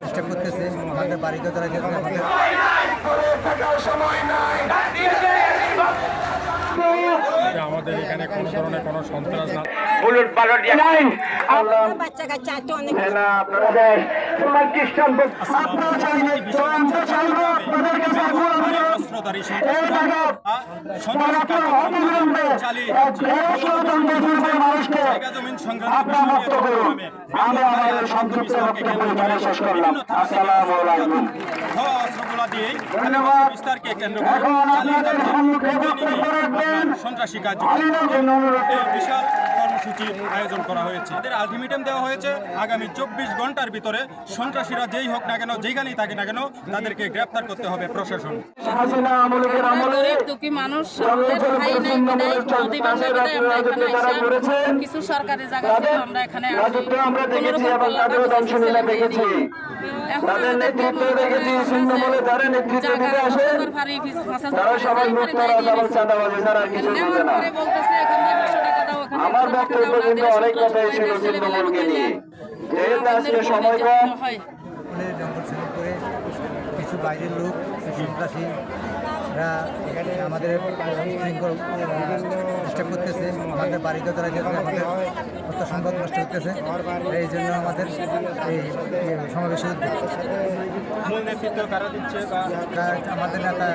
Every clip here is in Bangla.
চেষ্টা করতেছে আমাদের বাড়িতে তারা গেছে আমাদের আমাদের এখানে কোনো ধরনের কোনো সন্ত্রাস না। বাচ্চা কাচ্চা আছে অনেক খ্রিস্টান আপনার চাইলে আপনাদের রাখবেন সন্ত্রাসী কার্যক্রম। বিশাল কর্মসূচি আয়োজন করা হয়েছে। তাদের আলটিমেটাম দেওয়া হয়েছে আগামী চব্বিশ ঘণ্টার ভিতরে সন্ত্রাসীরা যেই হোক না কেন যেখানেই থাকে না কেন তাদেরকে গ্রেপ্তার করতে হবে প্রশাসন। মানুষ কিছু সরকারি জায়গা আমরা এখানে আসি। রাজত্ব আমরা দেখেছি এবং তাদেরও ধ্বংসলীলা দেখেছি। তাদের নেতৃত্ব দেখেছি ছিন্নমূলে যারা নেতৃত্ব দিতে আসে তারা সবাই মুক্ত চাঁদাবাজি ছাড়া কিছু বোঝে না। আমার বক্তব্য কিন্তু অনেক কথাই ছিল ছিন্নমূলকে নিয়ে। যেহেতু আজকে সময় কম জঙ্গল করে কিছু বাইরের লোক এখানে আমাদের শৃঙ্খল চেষ্টা করতেছে আমাদের বাড়িতে তারা গেছে আমাদের অর্থ সম্পদ নষ্ট করতেছে এই জন্য আমাদের এই সমাবেশের উদ্যোগ। মূল নেতৃত্ব কারা দিচ্ছে বা আমাদের নেতা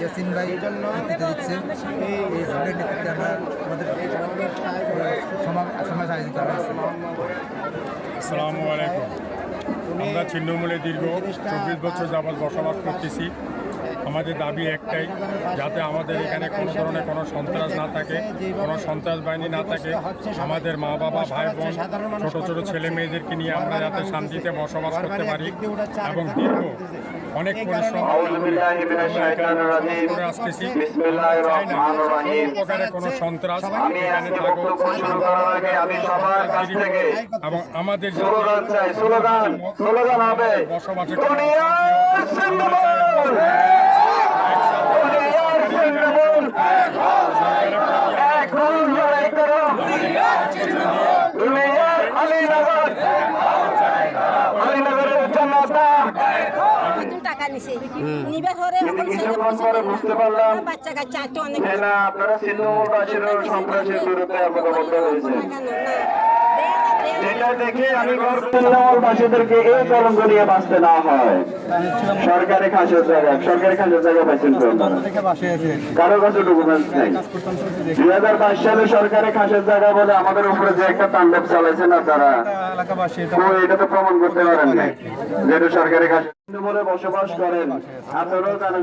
ইয়াসিন ভাই নেতৃত্ব দিচ্ছে। এই ঝড়ের নেতৃত্বে আমরা আমাদের সমাজ আয়োজন করা হয়েছে। আসসালামু আলাইকুম। আমরা ছিন্নমূলে দীর্ঘ চব্বিশ বছর যাবৎ বসবাস করতেছি। আমাদের দাবি একটাই যাতে আমাদের এখানে কোনো ধরনের কোনো সন্ত্রাস না থাকে কোনো সন্ত্রাস বাহিনী না থাকে। আমাদের মা বাবা ভাই বোন ছোট ছোট ছেলে মেয়েদেরকে নিয়ে আমরা যাতে শান্তিতে বসবাস করতে পারি এবং দীর্ঘ অনেক পরিশ্রম আসতেছি। কোনো সন্ত্রাস এখানে থাকুক এবং আমাদের স্লোগান হবে। আপনারা ও সন্ত্রাসীর বিরুদ্ধে ঐক্যবদ্ধ হয়েছে। যেটা দেখে আমি নিয়ে বাঁচতে না হয়। সরকারি খাসের জায়গা সরকারি খাসের জায়গা কারও কাছে ডকুমেন্টস দুই হাজার বাইশ সালে সরকারি খাসের জায়গা বলে আমাদের উপরে যে একটা তাণ্ডব চালাইছে না তারা এটা তো প্রমাণ করতে পারেন নাই। যেটা সরকারি খাস বলে বসবাস করেন, আপনারাও জানেন